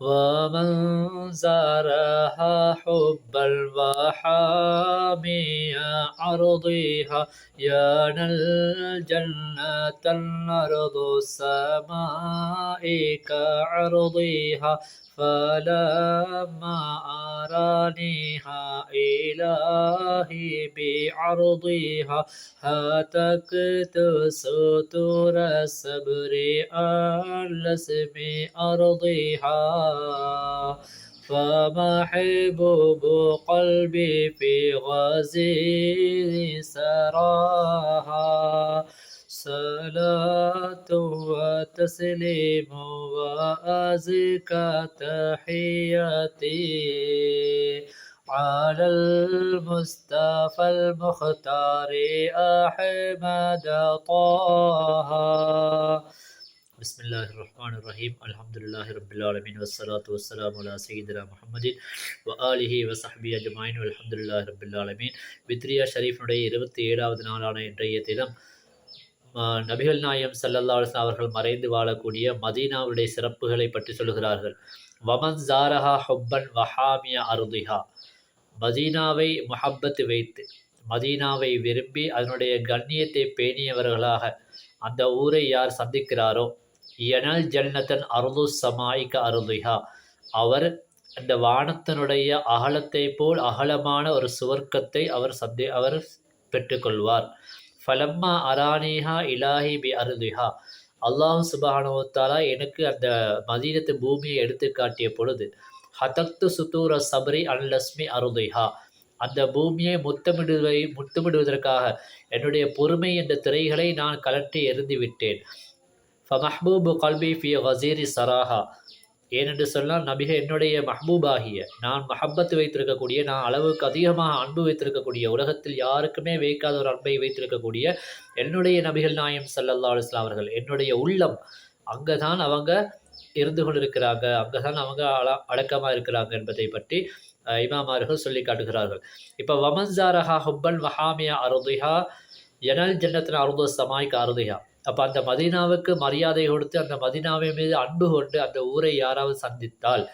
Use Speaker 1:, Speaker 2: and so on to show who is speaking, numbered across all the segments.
Speaker 1: ومن زارها حبا وحامي عرضها يا الجنة الأرض السماء كعرضها فلما أرانيها إلهي بعرضها هتكت ستور الصبر على اسم فما حبوب قلبي في غزير سراها. صلاة وتسليم وأزكى تحياتي على المصطفى المختار أحمد طه. بسم الله الرحمن الرحيم الحمد لله رب العالمين والصلاة والسلام على سيدنا محمد وآله وصحبه أجمعين والحمد لله رب العالمين வித்ரியா ஷரீஃபினுடைய இருபத்தி ஏழாவது நாளான இன்றைய தினம் நபிகள் நாயம் சல்லல்லா அவர்கள் மறைந்து வாழக்கூடிய மதீனாவுடைய சிறப்புகளை பற்றி சொல்கிறார்கள் வமன் ஜாரஹா ஹொப்பன் வஹாமியா அருதிஹா மதீனாவை முஹப்பத்து வைத்து மதீனாவை விரும்பி அதனுடைய கண்ணியத்தை பேணியவர்களாக அந்த ஊரை யார் சந்திக்கிறாரோ எனல் ஜன்னத்தன் அருது சமாய்க அருதுஹா அவர் அந்த வானத்தினுடைய அகலத்தை போல் அகலமான ஒரு சுவர்க்கத்தை அவர் சந்தே அவர் பெற்றுக்கொள்வார் ஃபலம்மா அரானிஹா இலாஹி பி அருதுஹா அல்லாஹ் சுபானுவத்தாலா எனக்கு அந்த மதீனத்து பூமியை எடுத்து காட்டிய பொழுது ஹதக்து சுத்தூர சபரி அன்லஸ்மி அருதுஹா அந்த பூமியை முத்தமிடுவதை முத்தமிடுவதற்காக என்னுடைய பொறுமை என்ற திரைகளை நான் கலட்டி எறிந்து விட்டேன் ஃபமஹ்பூபு கல்பி ஃபி வசீரி சராஹா ஏனென்று சொன்னால் நபிக என்னுடைய மஹ்பூபாகிய நான் மஹப்பத்து வைத்திருக்கக்கூடிய நான் அளவுக்கு அதிகமாக அன்பு வைத்திருக்கக்கூடிய உலகத்தில் யாருக்குமே வைக்காத ஒரு அன்பை வைத்திருக்கக்கூடிய என்னுடைய நபிகள் நாயம் சல்லல்லா அலுவலாம் அவர்கள் என்னுடைய உள்ளம் அங்கே தான் அவங்க இருந்து கொண்டிருக்கிறாங்க அங்கே தான் அவங்க அல அடக்கமாக இருக்கிறாங்க என்பதை பற்றி இமாமார்கள் சொல்லி காட்டுகிறார்கள். இப்போ வமன்சாரஹா ஹுப்பன் வஹாமியா அருதிஹா எனல் ஜன்னத்தின் அருது சமாய்க்கு அருதிஹா. அப்போ அந்த மதீனாவுக்கு மரியாதை கொடுத்து அந்த மதீனாவை மீது அன்பு கொண்டு அந்த ஊரை யாராவது சந்தித்தால்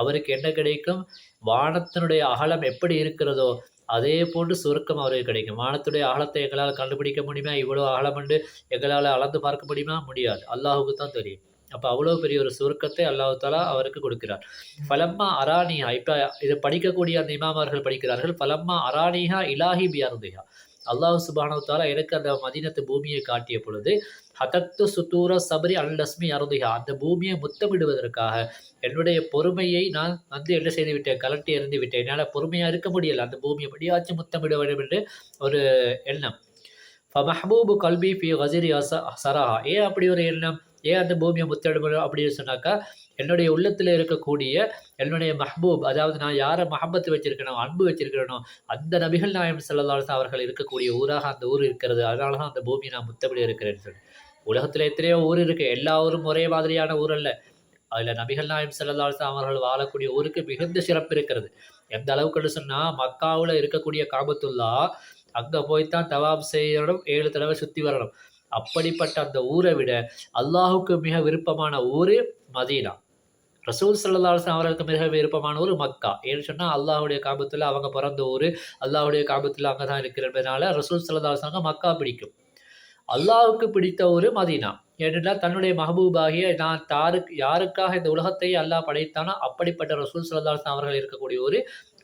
Speaker 1: அவருக்கு என்ன கிடைக்கும்? வானத்தினுடைய அகலம் எப்படி இருக்கிறதோ அதே போன்று சுருக்கம் அவருக்கு கிடைக்கும். வானத்துடைய அகலத்தை எங்களால் கண்டுபிடிக்க முடியுமா? இவ்வளோ அகலம் என்று எங்களால் அளந்து பார்க்க முடியுமா? முடியாது. அல்லாஹுக்கு தான் தெரியும். அப்போ அவ்வளோ பெரிய ஒரு சுருக்கத்தை அல்லாஹு தாலா அவருக்கு கொடுக்கிறார். பலம்மா அராணியா இப்போ இதை படிக்கக்கூடிய அந்த இமாமர்கள் படிக்கிறார்கள். பலம்மா அராணியா இலாஹி பியாருதியா அல்லாஹ் சுபானவத்தாலா எனக்கு அந்த மதினத்து பூமியை காட்டிய பொழுது ஹதத்து சுத்தூர சபரி அல்லஸ்மி அருதிகா அந்த பூமியை முத்தமிடுவதற்காக என்னுடைய பொறுமையை நான் வந்து என்ன செய்து விட்டேன்? கலட்டி எறிந்து விட்டேன். என்னால் பொறுமையாக இருக்க முடியலை. அந்த பூமியை படியாச்சும் முத்தமிட வேண்டும் என்று ஒரு எண்ணம். மஹபூபு கல்வி பி ஹசிரி சராஹா. ஏன் அப்படி ஒரு எண்ணம்? ஏன் அந்த பூமியை முத்தமிடும் அப்படின்னு சொன்னாக்கா என்னுடைய உள்ளத்தில் இருக்கக்கூடிய என்னுடைய மஹ்பூப் அதாவது நான் யாரை மஹபத்து வச்சிருக்கணும் அன்பு வச்சிருக்கிறனோ அந்த நபிகள் நாயம் செல்லல்லாஸ் அவர்கள் இருக்கக்கூடிய ஊராக அந்த ஊர் இருக்கிறது. அதனால தான் அந்த பூமி நான் முத்தபடி இருக்கிறேன்னு சொல்லி. உலகத்தில் எத்தனையோ ஊர் இருக்குது எல்லா ஊரும் ஒரே மாதிரியான ஊர் அல்ல. அதில் நபிகள் நாயம் செல்லல்லாஸ் அவர்கள் வாழக்கூடிய ஊருக்கு மிகுந்த சிறப்பு இருக்கிறது. எந்த அளவுக்குன்னு சொன்னால் மக்காவில் இருக்கக்கூடிய காபத்துல்லா அங்கே போய்த்தான் தவாப் செய்யணும் ஏழு தடவை சுற்றி வரணும். அப்படிப்பட்ட அந்த ஊரை விட அல்லாஹுக்கு மிக விருப்பமான ஊர் மதீனா. ரசூல் சல்லாஹ் அவர்களுக்கு மிக விருப்பமான ஒரு மக்கா. ஏன்னு சொன்னால் அல்லாஹுடைய காபத்தில் அவங்க பிறந்த ஊர் அல்லாஹுடைய காபத்தில் அங்கே தான் இருக்கிறதுனால ரசூல் சல்லாஹ் மக்கா பிடிக்கும். அல்லாஹுக்கு பிடித்த ஒரு மதீனா. ஏனென்றால் தன்னுடைய மஹபூபாகிய நான் தாருக்கு யாருக்காக இந்த உலகத்தை அல்லாஹ் படைத்தானோ அப்படிப்பட்ட ரசூல் சல்லாஹ் அவர்கள் இருக்கக்கூடிய ஒரு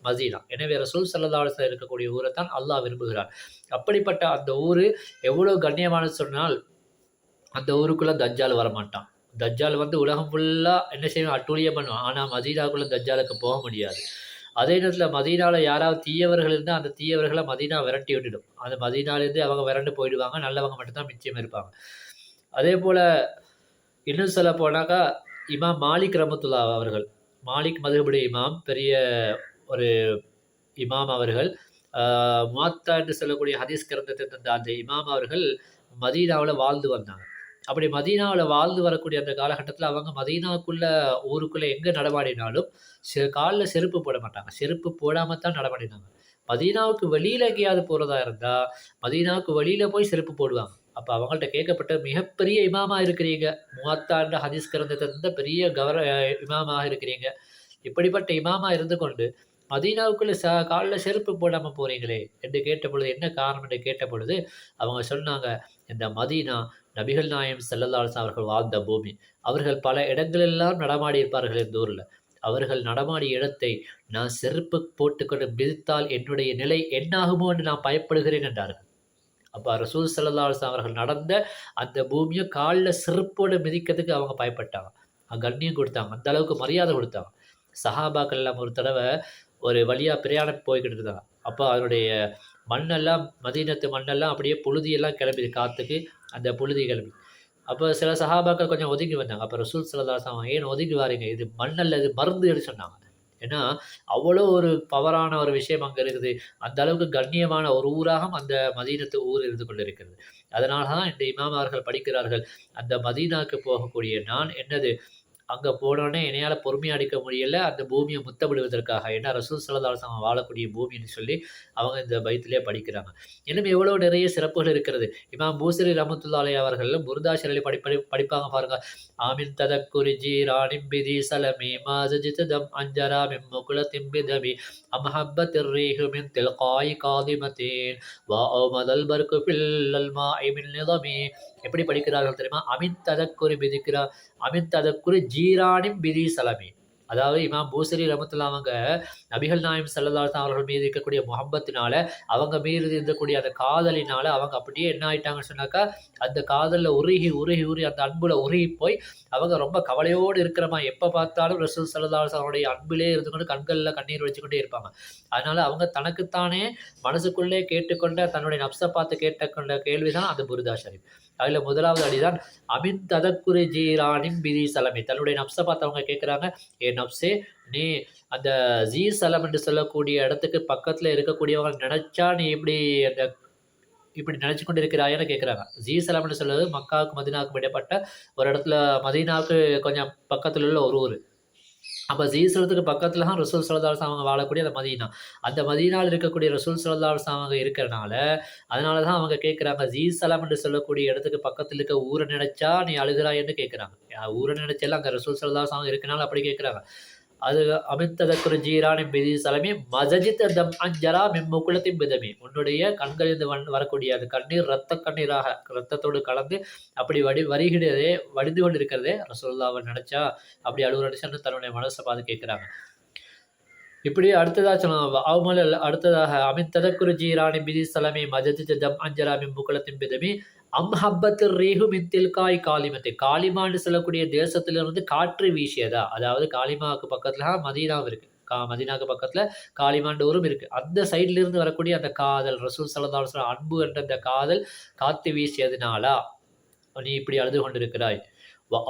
Speaker 1: மதீனா. எனவே ரசூல் சல்லா இருக்கக்கூடிய ஊரை தான் அல்லாஹ் விரும்புகிறார் அப்படிப்பட்ட அந்த ஊர் எவ்வளோ கண்ணியமானது சொன்னால் அந்த ஊருக்குள்ளே தஜ்ஜால் வரமாட்டான். தஜ்ஜால் வந்து உலகம் ஃபுல்லாக என்ன செய்யணும் அட்டூழியம் பண்ணுவான். ஆனால் மதீனாக்குள்ளே தஜ்ஜாலுக்கு போக முடியாது. அதே நேரத்தில் மதீனாவில் யாராவது தீயவர்கள் இருந்தால் அந்த தீயவர்களை மதீனா விரட்டி விட்டுடும். அந்த மதீனாலேருந்து அவங்க விரண்டு போயிடுவாங்க. நல்லவங்க மட்டும்தான் மிச்சம் இருப்பாங்க. அதே போல் இன்னும் சொல்ல போனாக்கா இமாம் மாலிக் ரமத்துல்லா அவர்கள் மாலிக் மதுகபடி இமாம் பெரிய ஒரு இமாம் அவர்கள் மாத்தா என்று சொல்லக்கூடிய ஹதீஸ் கிரந்தத்தை தந்த அந்த இமாம் அவர்கள் மதீனாவில் வாழ்ந்து வந்தாங்க. அப்படி மதீனாவில் வாழ்ந்து வரக்கூடிய அந்த காலகட்டத்தில் அவங்க மதீனாவுக்குள்ள ஊருக்குள்ளே எங்கே நடமாடினாலும் செ காலில் செருப்பு போட மாட்டாங்க. செருப்பு போடாமல் தான் நடமாடினாங்க. மதீனாவுக்கு வெளியில் எங்கேயாவது போகிறதா இருந்தால் மதீனாவுக்கு வெளியில் போய் செருப்பு போடுவாங்க. அப்போ அவங்கள்ட்ட கேட்கப்பட்ட மிகப்பெரிய இமாமாக இருக்கிறீங்க. மூவத்தாண்டு ஹதீஸ் கிரந்தத்தை பெரிய கவர இமாமாக இருக்கிறீங்க. இப்படிப்பட்ட இமாமாக இருந்து கொண்டு மதீனாவுக்குள்ளே ச காலில் செருப்பு போடாமல் போகிறீங்களே என்று கேட்டபொழுது என்ன காரணம்? என்று கேட்டபொழுது அவங்க சொன்னாங்க இந்த மதீனா நபிகள் நாயம் செல்லல்லாஸ் அவர்கள் வாழ்ந்த பூமி. அவர்கள் பல இடங்களெல்லாம் நடமாடி இருப்பார்கள் இந்த ஊரில். அவர்கள் நடமாடிய இடத்தை நான் செருப்பு போட்டுக்கொண்டு மிதித்தால் என்னுடைய நிலை என்னாகுமோ என்று நான் பயப்படுகிறேன் என்றார்கள். அப்போ ரசூல் சல்லாஸ் அவர்கள் நடந்த அந்த பூமியை காலில் செருப்போடு மிதிக்கிறதுக்கு அவங்க பயப்பட்டாங்க. கண்ணியம் கொடுத்தாங்க. அந்த அளவுக்கு மரியாதை கொடுத்தாங்க. சஹாபாக்கள் எல்லாம் ஒரு தடவை ஒரு வழியாக பிரயாணம் போய்கிட்டு இருந்தாங்க அப்போ அதனுடைய மண்ணெல்லாம் மதீனத்து மண்ணெல்லாம் அப்படியே புழுதியெல்லாம் கிளம்பிது காற்றுக்கு அந்த புழுதி கிளம்பி. அப்போ சில சகாபாக்கள் கொஞ்சம் ஒதுங்கி வந்தாங்க. அப்போ ரசூல் சிலதாசம் ஏன் ஒதுங்கி வாரீங்க? இது மண்ணல்ல இது மருந்து சொன்னாங்க. ஏன்னா அவ்வளோ ஒரு பவரான ஒரு விஷயம் அங்கே இருக்குது. அந்த அளவுக்கு கண்ணியமான ஒரு ஊராக அந்த மதீனத்து ஊர் இருந்து கொண்டிருக்கிறது. அதனால தான் இந்த இமாமார்கள் படிக்கிறார்கள். அந்த மதீனாவுக்கு போகக்கூடிய நான் என்னது? அங்கே போனோடனே என்னையால் பொறுமையாக அடிக்க முடியல. அந்த பூமியை முத்தமிடுவதற்காக. ஏன்னா ரசூல் சலதாசம் வாழக்கூடிய பூமின்னு சொல்லி அவங்க இந்த பயத்திலே படிக்கிறாங்க. இன்னும் எவ்வளோ நிறைய சிறப்புகள் இருக்கிறது. இமாம் பூசரி ரமத்துல்லாலை அவர்கள் முருதாசிரலி படிப்படி படிப்பாங்க பாருங்க. ஆமின் ததக்குரி ஜி ராணிம்பிதி சலமி மாசஜிதம் அஞ்சரா மிம்முகுல திம்பிதமி அமஹப்ப திர்ரீஹு மின் தில்காய் காதிமத்தேன் வா ஓ மதல் பர்கு பில்லல் மா ஐமின் நிதமி. எப்படி படிக்கிறார்கள் தெரியுமா? அமின் ததக்குரி பிதிக்கிறா அமின் ததக்குரி ஜி ஜீரானிம் பிதி சலமி. அதாவது இமாம் பூசரி ரமத்துல்லா அவங்க நபிகள் நாயம் செல்லதாசன் அவர்கள் மீது இருக்கக்கூடிய முகம்பத்தினால அவங்க மீது இருக்கக்கூடிய அந்த காதலினால அவங்க அப்படியே என்ன ஆயிட்டாங்கன்னு சொன்னாக்கா அந்த காதலில் உருகி உருகி உருகி அந்த அன்புல உருகி போய் அவங்க ரொம்ப கவலையோடு இருக்கிறமா எப்போ பார்த்தாலும் ரசூல் செல்லதாசன் அவருடைய அன்பிலே இருந்து கொண்டு கண்களில் கண்ணீர் வச்சுக்கொண்டே இருப்பாங்க. அதனால அவங்க தனக்குத்தானே மனசுக்குள்ளே கேட்டுக்கொண்ட தன்னுடைய நப்சை பார்த்து கேட்டுக்கொண்ட கேள்விதான் அந்த புரிதா ஷரீப். அதில் முதலாவது அடிதான் அமின் ததக்குரு ஜீரானின் பிதி சலமி. தன்னுடைய நப்சை பார்த்தவங்க கேட்குறாங்க ஏ நப்சே நீ அந்த ஜீ சலம் என்று சொல்லக்கூடிய இடத்துக்கு பக்கத்தில் இருக்கக்கூடியவங்க நினச்சா நீ இப்படி அந்த இப்படி நினச்சி கொண்டு இருக்கிறாயன்னு கேட்குறாங்க ஜீ சலம்னு சொல்லுவது மக்காவுக்கு மதினாவுக்கு இடைப்பட்ட ஒரு இடத்துல மதினாவுக்கு கொஞ்சம் பக்கத்தில் உள்ள ஒரு ஊர். அப்போ ஜீசலத்துக்கு பக்கத்தில் தான் ரசூல் சலதார் அவங்க வாழக்கூடிய அந்த மதீனா. அந்த மதீனாவில் இருக்கக்கூடிய ரசூல் சலதார் அவங்க இருக்கிறனால அதனால தான் அவங்க கேட்குறாங்க ஜீசலம் என்று சொல்லக்கூடிய இடத்துக்கு பக்கத்தில் இருக்க ஊரை நினைச்சா நீ அழுகிறாயன்னு கேட்குறாங்க. ஊரை நினைச்சாலும் அங்கே ரசூல் சலதார் அவங்க இருக்கனால அப்படி கேட்குறாங்க. அது அமித்ததக்குரு ஜீரானின் பிதி சலமி மஜஜித் தம் அஞ்சரா மெம்முக்குளத்தின் பிதமி உன்னுடைய கண்களில் வன் வரக்கூடிய அது கண்ணீர் ரத்த கண்ணீராக ரத்தத்தோடு கலந்து அப்படி வடி வருகிறதே வடிந்து கொண்டு இருக்கிறதே ரசோல்லாவை நினச்சா அப்படி அழுவ நினச்சான்னு தன்னுடைய மனசை பார்த்து கேட்குறாங்க. இப்படி அடுத்ததாக சொல்லலாம். அவமல் அடுத்ததாக அமித்ததக்குரு ஜீராணி பிதி சலமி மஜஜித் தம் அஞ்சரா மிம்முக்குளத்தின் பிதமி அம் அம்ஹப்பத்து ரீஹு மித்தில்காய் காலிமத்து. காலிமான்னு சொல்லக்கூடிய தேசத்திலிருந்து காற்று வீசியதா? அதாவது காலிமாவுக்கு பக்கத்தில் மதீனாவும் இருக்குது கா மதீனாவுக்கு பக்கத்தில் காளிமாண்டூரும் இருக்குது அந்த சைட்லேருந்து வரக்கூடிய அந்த காதல் ரசூல் சலதால் அன்பு என்ற அந்த காதல் காற்று வீசியதுனாலா? நீ இப்படி அழுது கொண்டிருக்கிறாய்.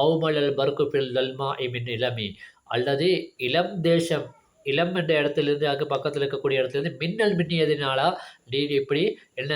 Speaker 1: அவுமலல் பர்குபில் தல்மா இமின் இளமி. அல்லது இளம் தேசம் இளம் என்ற இடத்துலேருந்து அங்கே பக்கத்தில் இருக்கக்கூடிய இடத்துலேருந்து மின்னல் மின்னியதுனாலா? நீ இப்படி என்ன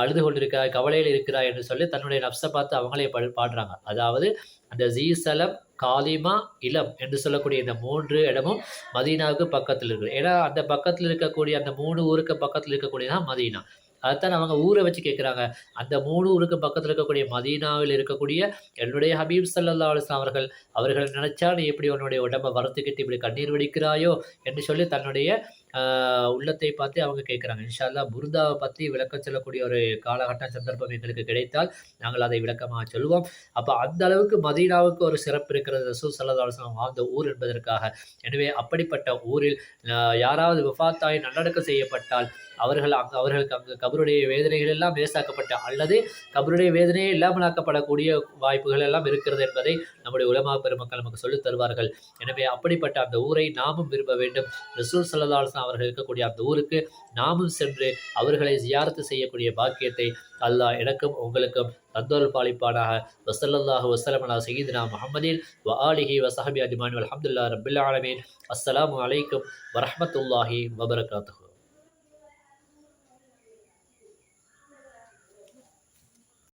Speaker 1: அழுது கொண்டிருக்கிறாய் கவலையில் இருக்கிறாய் என்று சொல்லி தன்னுடைய நப்சை பார்த்து அவங்களே பாடுறாங்க. அதாவது அந்த ஜீசலம் காலிமா இளம் என்று சொல்லக்கூடிய இந்த மூன்று இடமும் மதீனாவுக்கு பக்கத்தில் இருக்குது ஏன்னா அந்த பக்கத்தில் இருக்கக்கூடிய அந்த மூணு ஊருக்கு பக்கத்தில் இருக்கக்கூடியதான் மதீனா. அதைத்தான் அவங்க ஊரை வச்சு கேட்குறாங்க. அந்த மூணு ஊருக்கு பக்கத்தில் இருக்கக்கூடிய மதீனாவில் இருக்கக்கூடிய என்னுடைய ஹபீப் சல்லா அலுவலாம் அவர்கள் அவர்கள் நினைச்சா நீ எப்படி உன்னுடைய உடம்பை வறுத்துக்கிட்டு இப்படி கண்ணீர் வடிக்கிறாயோ என்று சொல்லி தன்னுடைய உள்ளத்தை பார்த்து அவங்க கேட்குறாங்க. இன்ஷால்லா புருதாவை பற்றி விளக்கம் சொல்லக்கூடிய ஒரு காலகட்டம் சந்தர்ப்பம் எங்களுக்கு கிடைத்தால் நாங்கள் அதை விளக்கமாக சொல்வோம். அப்போ அந்த அளவுக்கு மதீனாவுக்கு ஒரு சிறப்பு இருக்கிறது ரசூல் சல்லாஸ்லாம் வாழ்ந்த ஊர் என்பதற்காக. எனவே அப்படிப்பட்ட ஊரில் யாராவது விஃபாத்தாய் நல்லடக்கம் செய்யப்பட்டால் அவர்கள் அங்கு அவர்களுக்கு அங்கு கபருடைய வேதனைகள் எல்லாம் லேசாக்கப்பட்ட அல்லது கபருடைய வேதனையே இல்லாமலாக்கப்படக்கூடிய வாய்ப்புகள் எல்லாம் இருக்கிறது என்பதை நம்முடைய உலமா பெருமக்கள் நமக்கு சொல்லித் தருவார்கள். எனவே அப்படிப்பட்ட அந்த ஊரை நாமும் விரும்ப வேண்டும். ரசூல் சல்லாஸ்லாம் அவர்கள் இருக்கக்கூடிய அந்த ஊருக்கு நாமும் சென்று அவர்களை ஜியாரத்து செய்யக்கூடிய பாக்கியத்தை அல்லாஹ் எனக்கும் உங்களுக்கும் தந்தோல் பாலிப்பானாக. வசல்லாஹு வசலமலா சயீதினா முகமதீன் வ ஆலிஹி வசஹபி அஜ்மான் அலமதுல்லா ரபில் ஆலமீன். அஸ்லாம் வலைக்கம் வரமத்துல்லாஹி வபரகாத்து